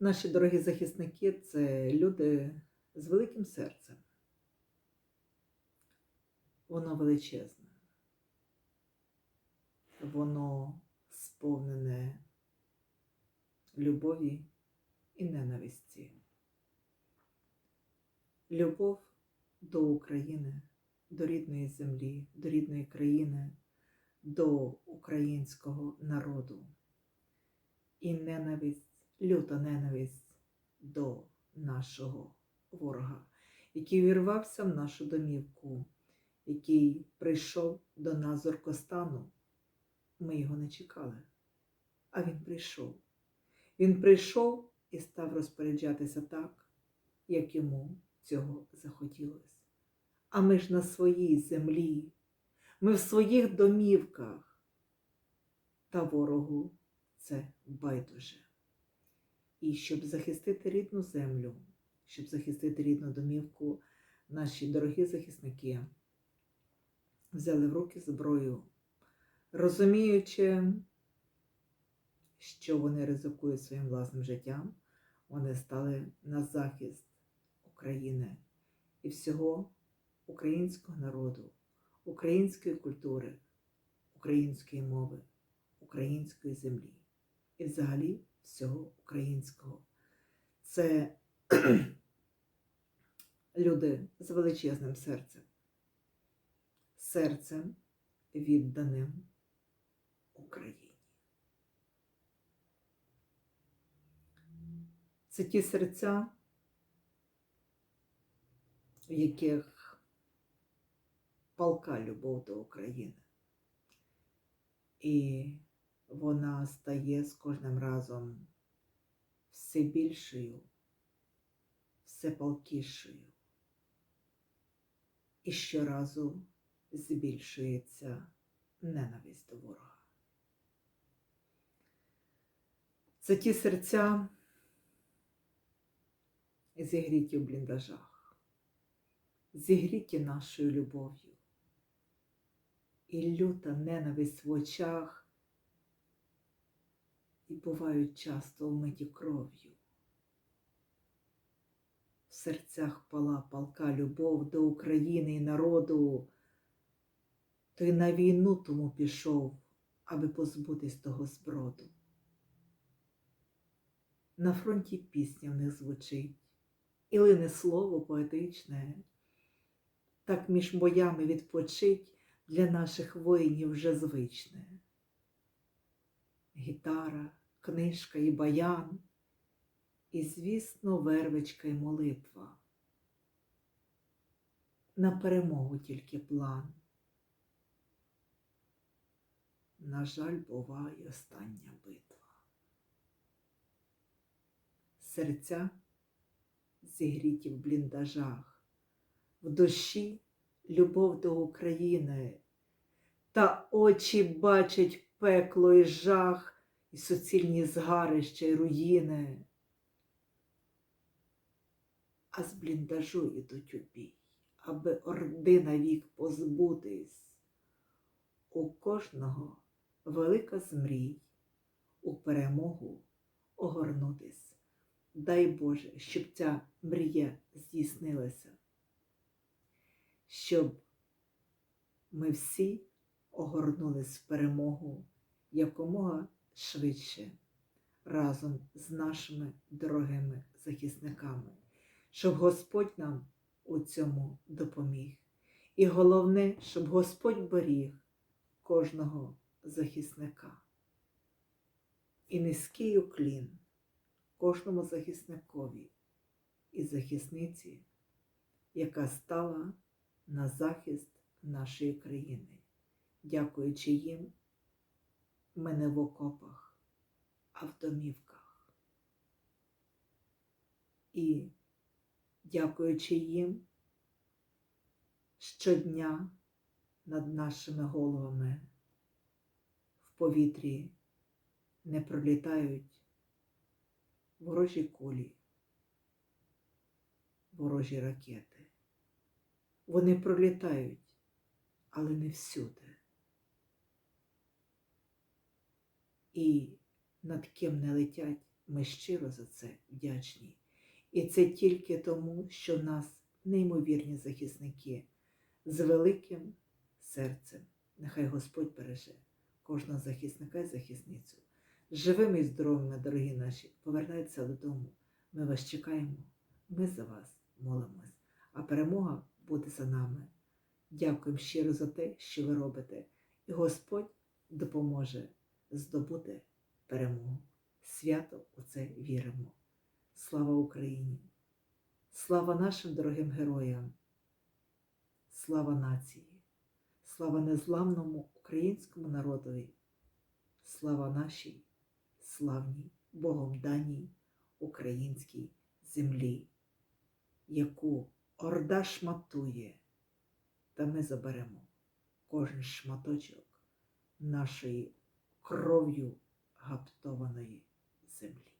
Наші дорогі захисники це люди з великим серцем. Воно величезне. Воно сповнене любові і ненависті. Любов до України, до рідної землі, до рідної країни, до українського народу. І ненависть, люта ненависть до нашого ворога, який вірвався в нашу домівку, який прийшов до нас з Оркостану. Ми його не чекали, а він прийшов. Він прийшов і став розпоряджатися так, як йому цього захотілося. А ми ж на своїй землі, ми в своїх домівках, та ворогу це байдуже. І щоб захистити рідну землю, щоб захистити рідну домівку, наші дорогі захисники взяли в руки зброю, розуміючи, що вони ризикують своїм власним життям, вони стали на захист України і всього українського народу, української культури, української мови, української землі. І взагалі всього українського. Це люди з величезним серцем, серцем відданим Україні. Це ті серця, в яких палка любов до України. І вона стає з кожним разом все більшою, все палкішою. І щоразу збільшується ненависть до ворога. Це ті серця, зігріті в бліндажах, зігріті нашою любов'ю. І люта ненависть в очах, і бувають часто вмиті кров'ю. В серцях пала палка любов до України і народу, той на війну тому пішов, аби позбутись того зброду. На фронті пісня в них звучить, і лине слово поетичне, так між боями відпочить для наших воїнів вже звичне. Гітара, книжка і баян, і, звісно, вервичка й молитва. На перемогу тільки план. На жаль, буває остання битва. Серця зігріті в бліндажах, в душі любов до України, та очі бачать пекло і жах, і суцільні згарища й руїни. А з бліндажу ідуть у бій, аби орди навік позбутись. У кожного велика з мрій у перемогу огорнутись. Дай Боже, щоб ця мрія здійснилася, щоб ми всі огорнулись в перемогу якомога швидше разом з нашими дорогими захисниками, щоб Господь нам у цьому допоміг. І головне, щоб Господь беріг кожного захисника. І низький уклін кожному захисникові і захисниці, яка стала на захист нашої країни, дякуючи їм, ми не в окопах, а в домівках. І дякуючи їм, щодня над нашими головами в повітрі не пролітають ворожі кулі, ворожі ракети. Вони пролітають, але не всюди. І над ким не летять, Ми щиро за це вдячні. І це тільки тому, що в нас неймовірні захисники з великим серцем. Нехай Господь береже кожного захисника і захисницю. Живими і здоровими, дорогі наші, повертайтеся додому. Ми вас чекаємо, ми за вас молимось, а перемога буде за нами. Дякуємо щиро за те, що ви робите, і Господь допоможе здобути перемогу. Свято у це віримо. Слава Україні! Слава нашим дорогим героям! Слава нації! Слава незламному українському народові! Слава нашій славній Богом даній українській землі, яку орда шматує, та ми заберемо кожен шматочок нашої кров'ю гаптованої землі.